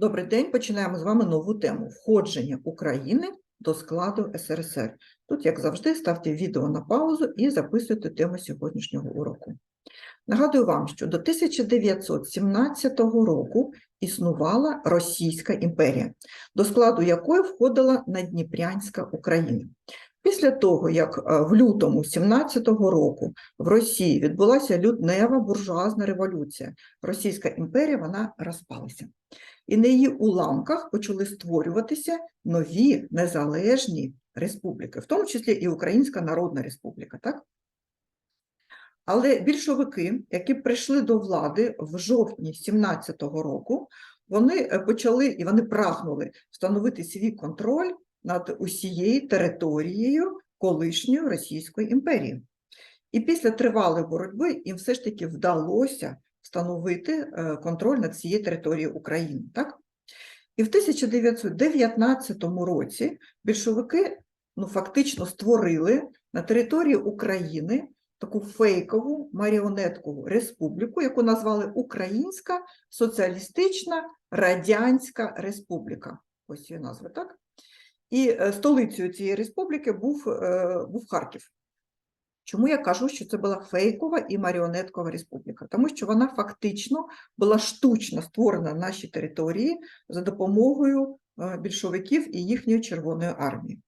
Добрий день. Починаємо з вами нову тему входження України до складу СРСР. Тут, як завжди, ставте відео на паузу і записуйте тему сьогоднішнього уроку. Нагадую вам, що до 1917 року існувала Російська імперія, до складу якої входила Надніпрянська Україна. Після того, як е, в лютому 17-го року в Росії відбулася лютнева буржуазна революція, Російська імперія вона розпалася. І на її уламках почали створюватися нові незалежні республіки, в тому числі і Українська Народна Республіка. Так? Але більшовики, які прийшли до влади в жовтні 17-го року, вони е, почали і вони прагнули встановити свій контроль над усією територією колишньої Російської імперії. І після тривалої боротьби їм все ж таки вдалося встановити е, контроль над всією територією України. Так? І в 1919 році більшовики ну, фактично створили на території України таку фейкову маріонеткову республіку, яку назвали Українська Соціалістична Радянська Республіка. Ось її назва, так? І е, столицею цієї республіки був, е, був Харків. Чому я кажу, що це була фейкова і маріонеткова республіка? Тому що вона фактично була штучно створена на нашій території за допомогою е, більшовиків і їхньої Червоної армії.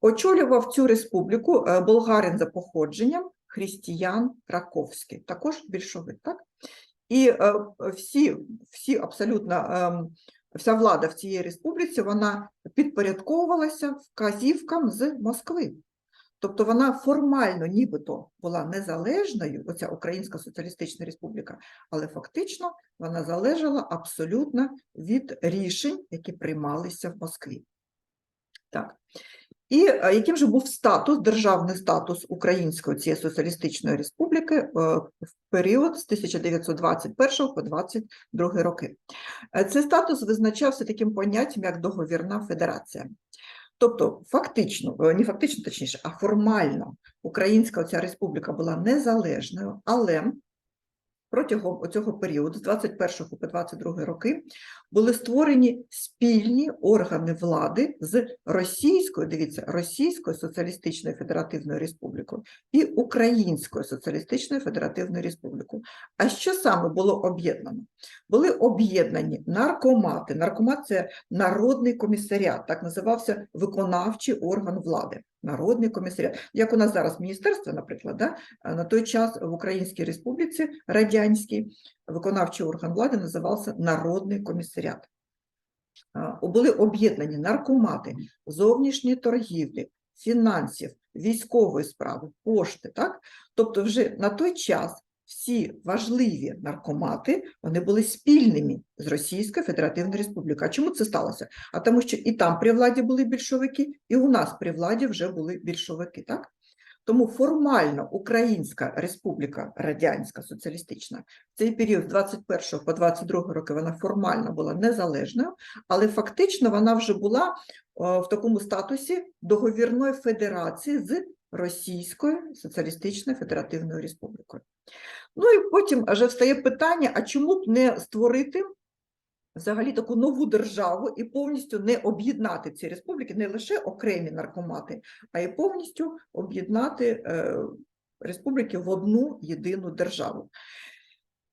Очолював цю республіку е, болгарин за походженням Християн Раковський, також більшовик. Так? І е, всі, всі абсолютно ем, вся влада в цій республіці вона підпорядковувалася вказівкам з Москви. Тобто вона формально нібито була незалежною, оця Українська Соціалістична Республіка, але фактично вона залежала абсолютно від рішень, які приймалися в Москві. Так. І е, яким же був статус, державний статус Української цієї соціалістичної республіки е, в період з 1921 по 22 роки? Е, Цей статус визначався таким поняттям, як договірна федерація. Тобто, фактично, е, не фактично, точніше, а формально Українська ця республіка була незалежною, але протягом цього періоду, з 21 по 22 роки, були створені спільні органи влади з Російською, дивіться, Російською Соціалістичною Федеративною Республікою і Українською Соціалістичною Федеративною Республікою. А що саме було об'єднано? Були об'єднані наркомати. Наркомат це народний комісаріат, так називався виконавчий орган влади. Народний комісаріат, як у нас зараз міністерство, наприклад, да? на той час в Українській Республіці радянській виконавчий орган влади називався Народний комісаріат. Були об'єднані наркомати, зовнішньої торгівлі, фінансів, військової справи, пошти. Так? Тобто, вже на той час всі важливі наркомати вони були спільними з Російською Федеративною Республікою. А чому це сталося? А тому, що і там при владі були більшовики, і у нас при владі вже були більшовики. Так? Тому формально Українська Республіка Радянська Соціалістична в цей період з 21 по 22 роки вона формально була незалежною, але фактично вона вже була в такому статусі договірної федерації з Російською Соціалістичною Федеративною Республікою. Ну і потім вже встає питання: а чому б не створити взагалі таку нову державу і повністю не об'єднати ці республіки, не лише окремі наркомати, а й повністю об'єднати е, республіки в одну єдину державу.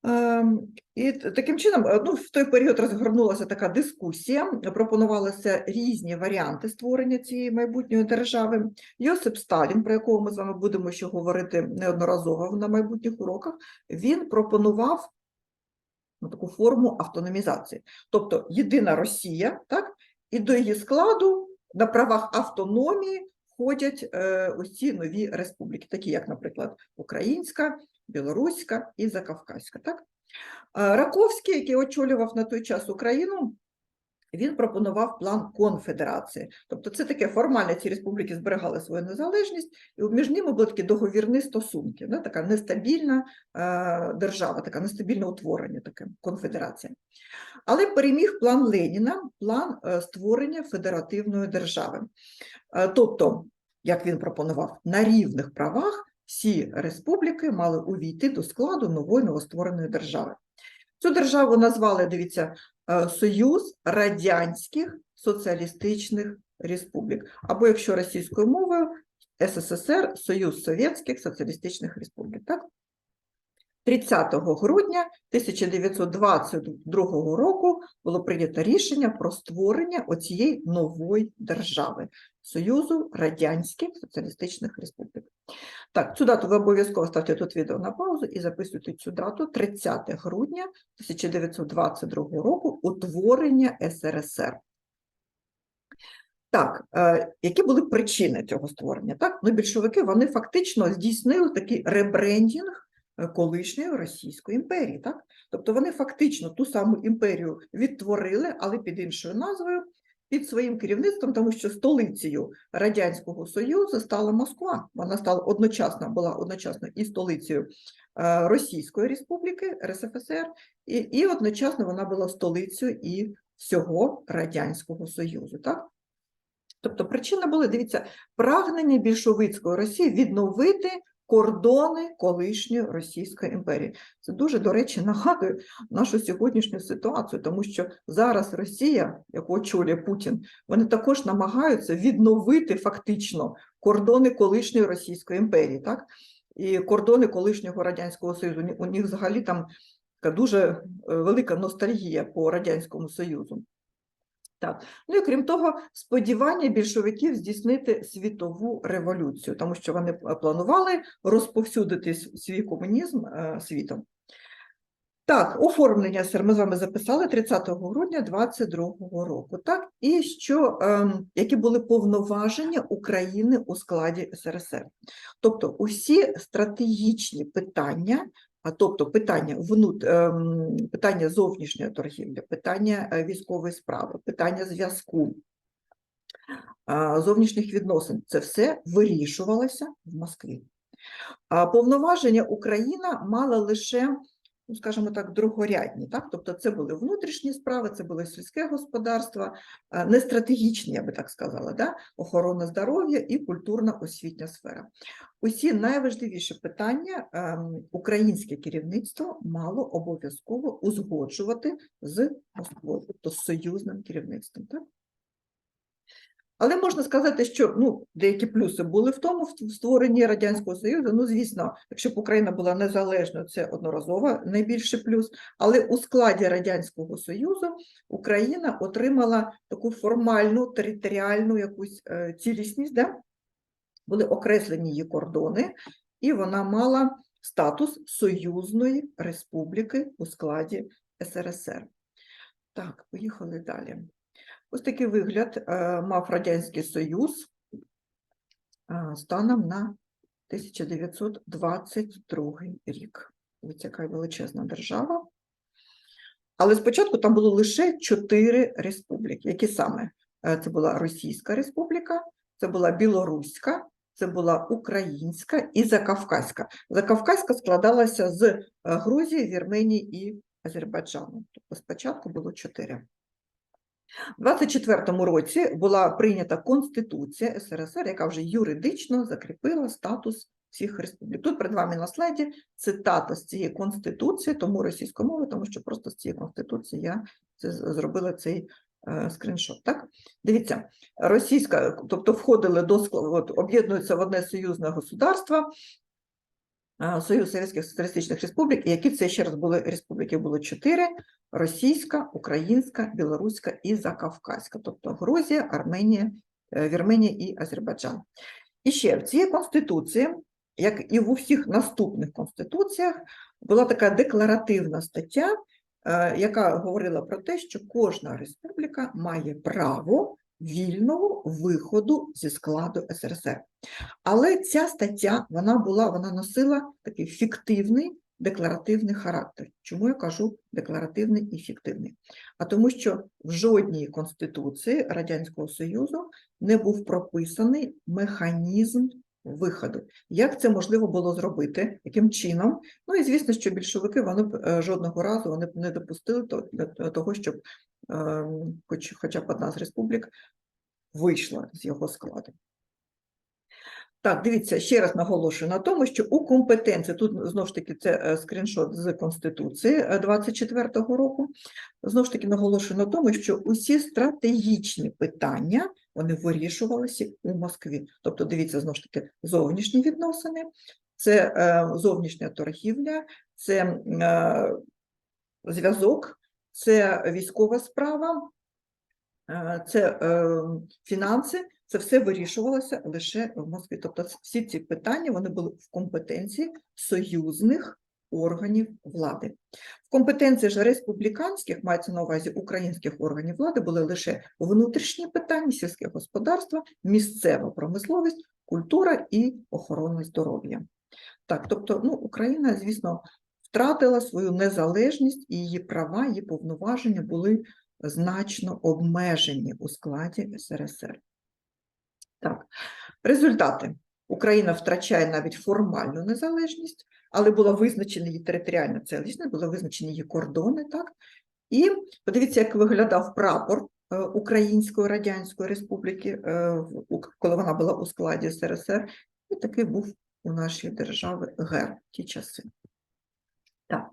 Ем, І таким чином, е, ну, в той період розгорнулася така дискусія, пропонувалися різні варіанти створення цієї майбутньої держави. Йосип Сталін, про якого ми з вами будемо ще говорити неодноразово на майбутніх уроках, він пропонував ну, таку форму автономізації. Тобто єдина Росія, так, і до її складу на правах автономії входять е, ось нові республіки, такі як, наприклад, Українська, Білоруська і Закавказька. Так? Раковський, який очолював на той час Україну, він пропонував план конфедерації. Тобто це таке формально ці республіки зберігали свою незалежність, і між ними були такі договірні стосунки, да? така нестабільна е, держава, така нестабільне утворення, таке конфедерація. Але переміг план Леніна, план е, створення федеративної держави. Е, Тобто, як він пропонував, на рівних правах всі республіки мали увійти до складу нової новоствореної держави. Цю державу назвали, дивіться, е, Союз Радянських Соціалістичних Республік, або якщо російською мовою, СССР Союз Совєтських Соціалістичних Республік. Так? 30 грудня 1922 року було прийнято рішення про створення оцієї нової держави Союзу Радянських Соціалістичних Республік. Так, цю дату ви обов'язково ставте тут відео на паузу і записуйте цю дату 30 грудня 1922 року утворення СРСР. Так, е, які були причини цього створення? Так, ну, більшовики вони фактично здійснили такий ребрендінг е, колишньої Російської імперії. Так? Тобто вони фактично ту саму імперію відтворили, але під іншою назвою, під своїм керівництвом, тому що столицею Радянського Союзу стала Москва. Вона стала одночасно, була одночасно і столицею е, Російської Республіки, РСФСР, і, і одночасно вона була столицею і всього Радянського Союзу. Так? Тобто причина була, дивіться, прагнення більшовицької Росії відновити кордони колишньої Російської імперії. Це дуже, до речі, нагадує нашу сьогоднішню ситуацію, тому що зараз Росія, яку очолює Путін, вони також намагаються відновити фактично кордони колишньої Російської імперії, так? І кордони колишнього Радянського Союзу. У них- взагалі там така дуже е, велика ностальгія по Радянському Союзу. Так. Ну і крім того, сподівання більшовиків здійснити світову революцію, тому що вони планували розповсюдити свій комунізм е, світом. Так, оформлення ми з вами записали 30 грудня 22 року. Так, і що, ем, які були повноваження України у складі СРСР. Тобто усі стратегічні питання, а тобто питання, внут, ем, питання зовнішньої торгівлі, питання е, військової справи, питання зв'язку, зовнішніх відносин, це все вирішувалося в Москві. Повноваження Україна мала лише, ну скажімо так, другорядні. Так? Тобто це були внутрішні справи, це були сільське господарство, е, не стратегічні, я би так сказала, да? охорона здоров'я і культурна освітня сфера. Усі найважливіші питання ем, українське керівництво мало обов'язково узгоджувати з Москвою, тобто з союзним керівництвом. Так? Але можна сказати, що ну, деякі плюси були в тому в створенні Радянського Союзу. Ну, звісно, якщо б Україна була незалежною, це одноразово найбільший плюс. Але у складі Радянського Союзу Україна отримала таку формальну територіальну якусь е, цілісність, да? були окреслені її кордони, і вона мала статус союзної республіки у складі СРСР. Так, поїхали далі. Ось такий вигляд е, мав Радянський Союз е, станом на 1922 рік. Ось яка величезна держава. Але спочатку там було лише чотири республіки. Які саме? Е, Це була Російська Республіка, це була Білоруська, це була Українська і Закавказька. Закавказька складалася з Грузії, Вірменії і Азербайджану. Тобто спочатку було чотири. У 24-му році була прийнята Конституція СРСР, яка вже юридично закріпила статус всіх республік. Тут перед вами на слайді цитата з цієї конституції, тому російською мовою, тому що просто з цієї конституції я це зробила цей е, скріншот. Так, дивіться, російська, тобто входили до скла- от, об'єднуються в одне союзне государство. Союз Совєтських Соціалістичних Республік, і які це ще раз були республіки, було чотири: російська, українська, білоруська і закавказька, тобто Грузія, Арменія, е, Вірменія і Азербайджан. І ще в цій конституції, як і в усіх наступних конституціях, була така декларативна стаття, е, яка говорила про те, що кожна республіка має право вільного виходу зі складу СРСР. Але ця стаття вона була, вона носила такий фіктивний декларативний характер. Чому я кажу декларативний і фіктивний? А тому, що в жодній конституції Радянського Союзу не був прописаний механізм виходу. Як це можливо було зробити? Яким чином? Ну і звісно, що більшовики вони б е, жодного разу вони б не допустили для того, щоб е, хоч, хоча б одна з республік вийшла з його складу. Так, дивіться, ще раз наголошую на тому, що у компетенції, тут знову ж таки це е, скріншот з Конституції е, 24-го року, знову ж таки наголошую на тому, що усі стратегічні питання, вони вирішувалися у Москві. Тобто, дивіться, знову ж таки, зовнішні відносини, це е, зовнішня торгівля, це е, зв'язок, це військова справа, е, це фінанси, це все вирішувалося лише в Москві. Тобто всі ці питання вони були в компетенції союзних органів влади. В компетенції ж республіканських, мається на увазі українських органів влади, були лише внутрішні питання, сільське господарство, місцева промисловість, культура і охорона здоров'я. Так, тобто, ну, Україна, звісно, втратила свою незалежність і її права, її повноваження були значно обмежені у складі СРСР. Так, результати. Україна втрачає навіть формальну незалежність, але була визначена її територіальна цілісність, були визначені її кордони, так? І подивіться, як виглядав прапор е, Української Радянської Республіки, е, коли вона була у складі СРСР, і такий був у нашій держави герб в ті часи. Так.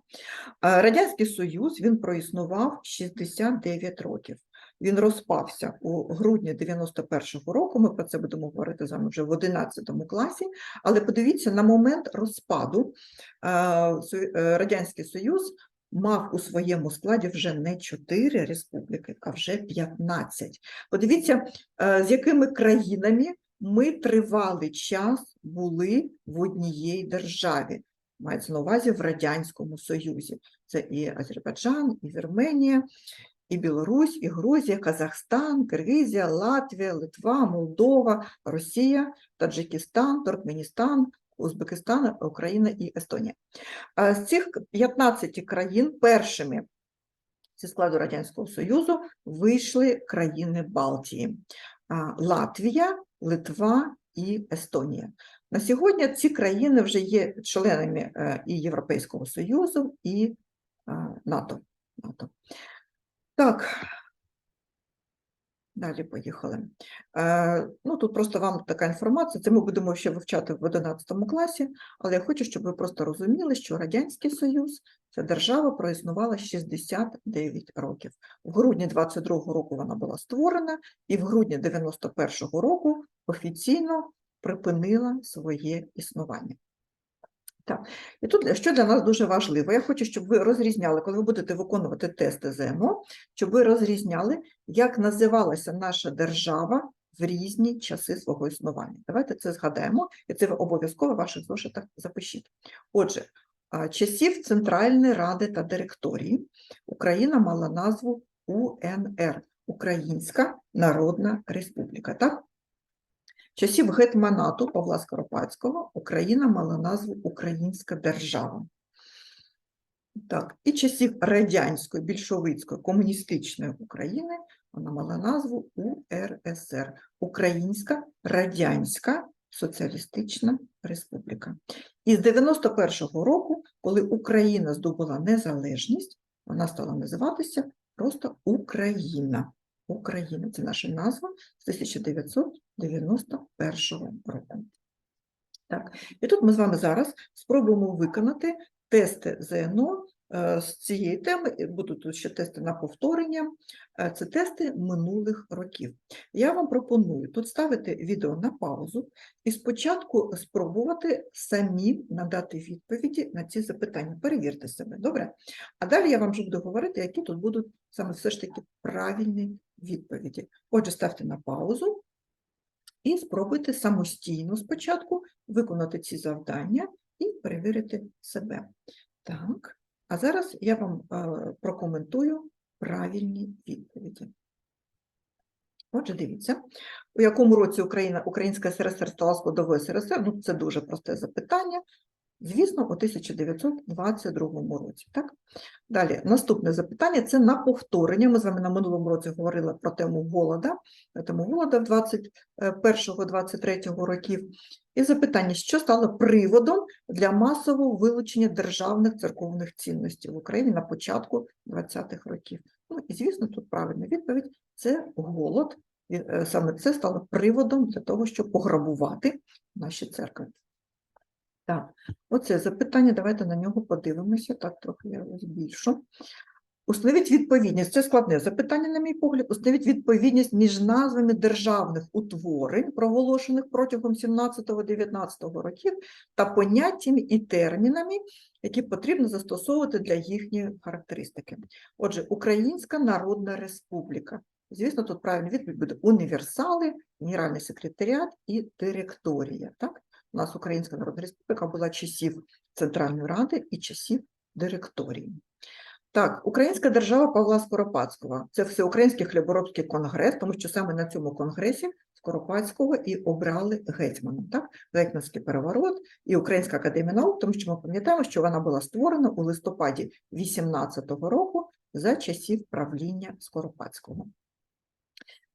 Е, Радянський Союз він проіснував 69 років. Він розпався у грудні 91-го року. Ми про це будемо говорити з вами вже в 11 класі. Але подивіться, на момент розпаду е, е, Радянський Союз мав у своєму складі вже не 4 республіки, а вже 15. Подивіться, е, з якими країнами ми тривалий час були в одній державі мається на увазі в Радянському Союзі. Це і Азербайджан, і Вірменія, і Білорусь, і Грузія, Казахстан, Киргизія, Латвія, Литва, Молдова, Росія, Таджикистан, Туркменістан, Узбекистан, Україна і Естонія. З цих 15 країн першими зі складу Радянського Союзу вийшли країни Балтії: Латвія, Литва і Естонія. На сьогодні ці країни вже є членами е, і Європейського Союзу, і е, НАТО. НАТО. Так, далі поїхали. Е, Ну, тут просто вам така інформація. Це ми будемо ще вивчати в 11 класі, але я хочу, щоб ви просто розуміли, що Радянський Союз ця держава проіснувала 69 років. В грудні 22-го року вона була створена, і в грудні 91-го року офіційно припинила своє існування. Так, і тут що для нас дуже важливо, я хочу, щоб ви розрізняли, коли ви будете виконувати тести ЗМО, щоб ви розрізняли, як називалася наша держава в різні часи свого існування. Давайте це згадаємо, і це ви обов'язково в ваших зошитах запишіть. Отже, часів Центральної Ради та директорії Україна мала назву УНР Українська Народна Республіка. Так? Часів гетьманату Павла Скоропадського Україна мала назву Українська держава. Так, і часів радянської, більшовицької, комуністичної України вона мала назву УРСР Українська Радянська Соціалістична Республіка. І з 91-го року, коли Україна здобула незалежність, вона стала називатися просто Україна. Україна це наша назва з 1991 року. Так, і тут ми з вами зараз спробуємо виконати тести ЗНО е, з цієї теми. Будуть тут ще тести на повторення. Е, Це тести минулих років. Я вам пропоную тут ставити відео на паузу і спочатку спробувати самі надати відповіді на ці запитання. Перевірте себе, добре? А далі я вам вже буду говорити, які тут будуть саме все ж таки правильні відповіді. Отже, ставте на паузу і спробуйте самостійно спочатку виконати ці завдання і перевірити себе. Так, а зараз я вам е, прокоментую правильні відповіді. Отже, дивіться, у якому році Україна, Українська СРСР стала складовою СРСР? Ну, це дуже просте запитання. Звісно, у 1922 році. Так? Далі, наступне запитання це на повторення. Ми з вами на минулому році говорили про тему голода, тему голода в 21-23 років. І запитання, що стало приводом для масового вилучення державних церковних цінностей в Україні на початку 20-х років? Ну і звісно, тут правильна відповідь це голод він, е, саме це стало приводом для того, щоб пограбувати наші церкви. Так, оце запитання, давайте на нього подивимося. Так, трохи я його збільшу. Установіть відповідність, це складне запитання, на мій погляд. Установіть відповідність між назвами державних утворень, проголошених протягом 17-19 років, та поняттями і термінами, які потрібно застосовувати для їхньої характеристики. Отже, Українська Народна Республіка. Звісно, тут правильна відповідь буде універсали, Генеральний секретаріат і директорія. Так? У нас Українська Народна Республіка була часів Центральної Ради і часів директорії. Так, Українська держава Павла Скоропадського це всеукраїнський хліборобський конгрес, тому що саме на цьому конгресі Скоропадського і обрали гетьманом. Так? Гетьманський переворот і Українська академія наук, тому що ми пам'ятаємо, що вона була створена у листопаді 18-го року за часів правління Скоропадського.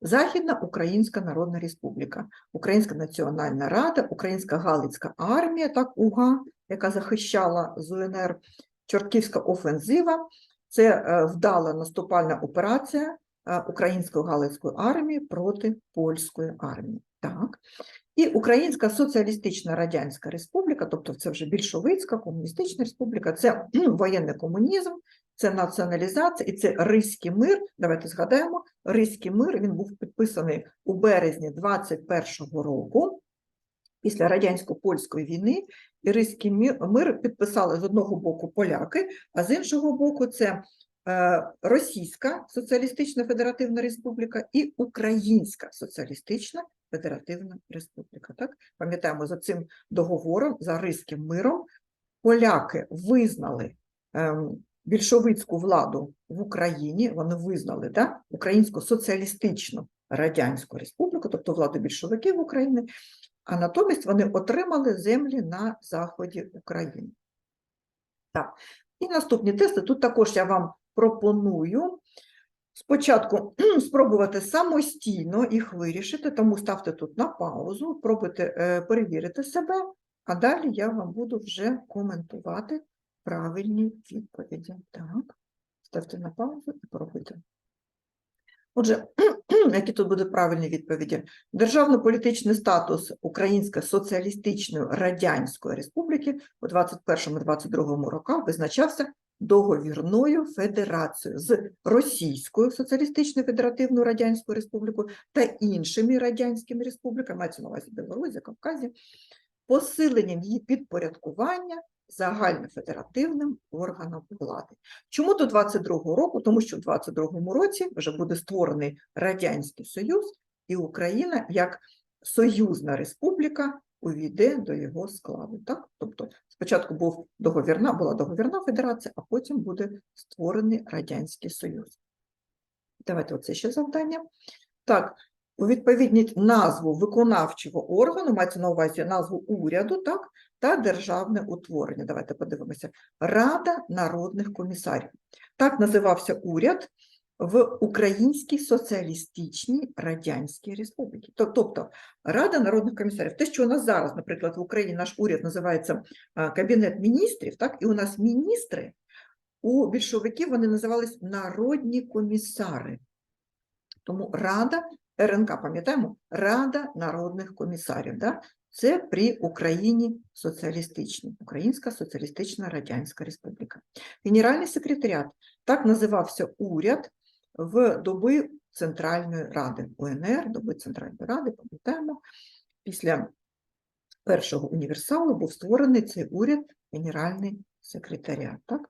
Західна Українська Народна Республіка, Українська Національна Рада, Українська Галицька армія, так УГА, яка захищала з УНР, Чортківська офензива, це е, вдала наступальна операція е, Української Галицької армії проти польської армії. Так. І Українська Соціалістична Радянська Республіка, тобто це вже більшовицька комуністична республіка, це воєнний комунізм, це націоналізація і це Ризький мир. Давайте згадаємо, Ризький мир він був підписаний у березні 21-го року після радянсько-польської війни. І Ризький мир, підписали з одного боку поляки, а з іншого боку, це е, Російська Соціалістична Федеративна Республіка і Українська Соціалістична Федеративна Республіка. Так? Пам'ятаємо, за цим договором, за Ризьким миром, поляки визнали ем, більшовицьку владу в Україні, вони визнали да, Українську соціалістичну радянську республіку, тобто владу більшовиків України, а натомість вони отримали землі на заході України. Так, і наступні тести. Тут також я вам пропоную спочатку спробувати самостійно їх вирішити, тому ставте тут на паузу, пробуйте е, перевірити себе, а далі я вам буду вже коментувати правильні відповіді. Так, ставте на паузу і пробуйте. Отже, які тут будуть правильні відповіді? Державно-політичний статус Української Соціалістичної Радянської Республіки у 21-22 роках визначався договірною федерацією з Російською Соціалістичною Федеративною Радянською Республікою та іншими радянськими республіками, мається на увазі Білорусі, Кавказі, посиленням її підпорядкування загальнофедеративним органом влади. Чому до 22-го року? Тому що в 22-му році вже буде створений Радянський Союз, і Україна як союзна республіка увійде до його складу. Так? Тобто спочатку був договірна, була договірна федерація, а потім буде створений Радянський Союз. Давайте оце ще завдання. Так, відповідність назву виконавчого органу, мається на увазі назву уряду, так, та державне утворення. Давайте подивимося. Рада народних комісарів. Так називався уряд в Українській Соціалістичній Радянській Республіці. Тобто Рада народних комісарів, те, що у нас зараз, наприклад, в Україні наш уряд називається Кабінет міністрів, так, і у нас міністри, у більшовиків вони називались народні комісари. Тому Рада РНК, пам'ятаємо, Рада народних комісарів. Да? Це при Україні соціалістичній, Українська Соціалістична Радянська Республіка. Генеральний секретаріат так називався уряд в доби Центральної Ради УНР, доби Центральної Ради, пам'ятаємо, після першого універсалу був створений цей уряд Генеральний секретаріат. Так?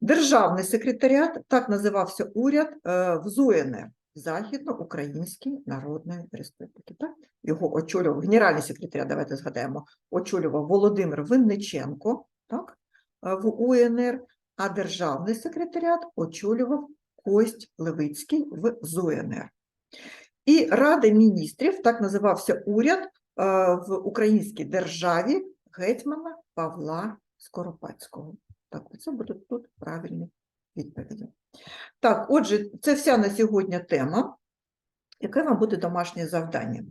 Державний секретаріат так називався уряд е, в ЗУНР. Західноукраїнській Народної Республіки. Так? Його очолював генеральний секретар, давайте згадаємо, очолював Володимир Винниченко так? в УНР, а державний секретаріат очолював Кость Левицький в ЗУНР. І Рада міністрів, так називався уряд в українській державі гетьмана Павла Скоропадського. Так, це будуть тут правильні відповіді. Так, отже, це вся на сьогодні тема. Яке вам буде домашнє завдання?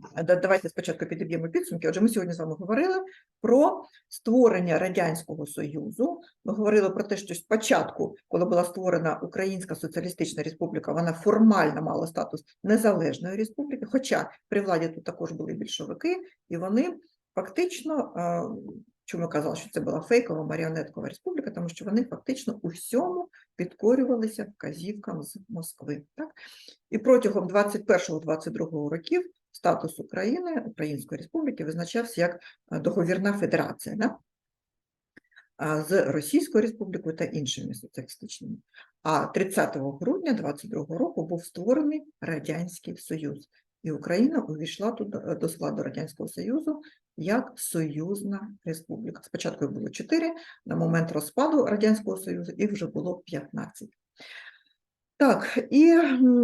Давайте спочатку підіб'ємо підсумки. Отже, ми сьогодні з вами говорили про створення Радянського Союзу. Ми говорили про те, що спочатку, коли була створена Українська Соціалістична Республіка, вона формально мала статус незалежної республіки, хоча при владі тут також були більшовики, і вони фактично, е, чому я казала, що це була фейкова маріонеткова республіка, тому що вони фактично у всьому підкорювалися вказівкам з Москви. Так? І протягом 21-22 років статус України, Української Республіки, визначався як е, договірна федерація да? з Російською Республікою та іншими соціалістичними. А 30 грудня 22 року був створений Радянський Союз, і Україна увійшла туди, е, до складу Радянського Союзу як союзна республіка. Спочатку їх було 4, на момент розпаду Радянського Союзу їх вже було 15. Так, і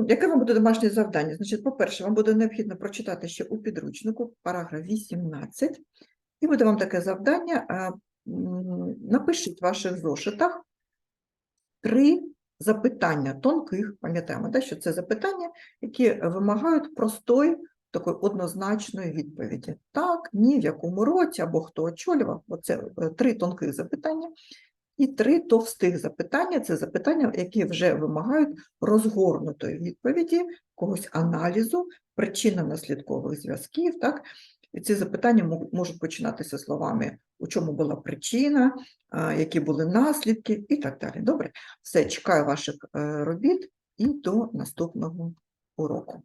яке вам буде домашнє завдання? Значить, по-перше, вам буде необхідно прочитати ще у підручнику параграф 18, і буде вам таке завдання. Напишіть в ваших зошитах три запитання тонких, пам'ятаємо, да, що це запитання, які вимагають простої, такої однозначної відповіді. Так, ні, в якому році, або хто очолював. Оце е, три тонких запитання. І три товстих запитання це запитання, які вже вимагають розгорнутої відповіді, когось аналізу, причинно-наслідкових зв'язків. Так? І ці запитання мо- можуть починатися словами, у чому була причина, які були наслідки і так далі. Добре, все, чекаю ваших е, робіт і до наступного уроку.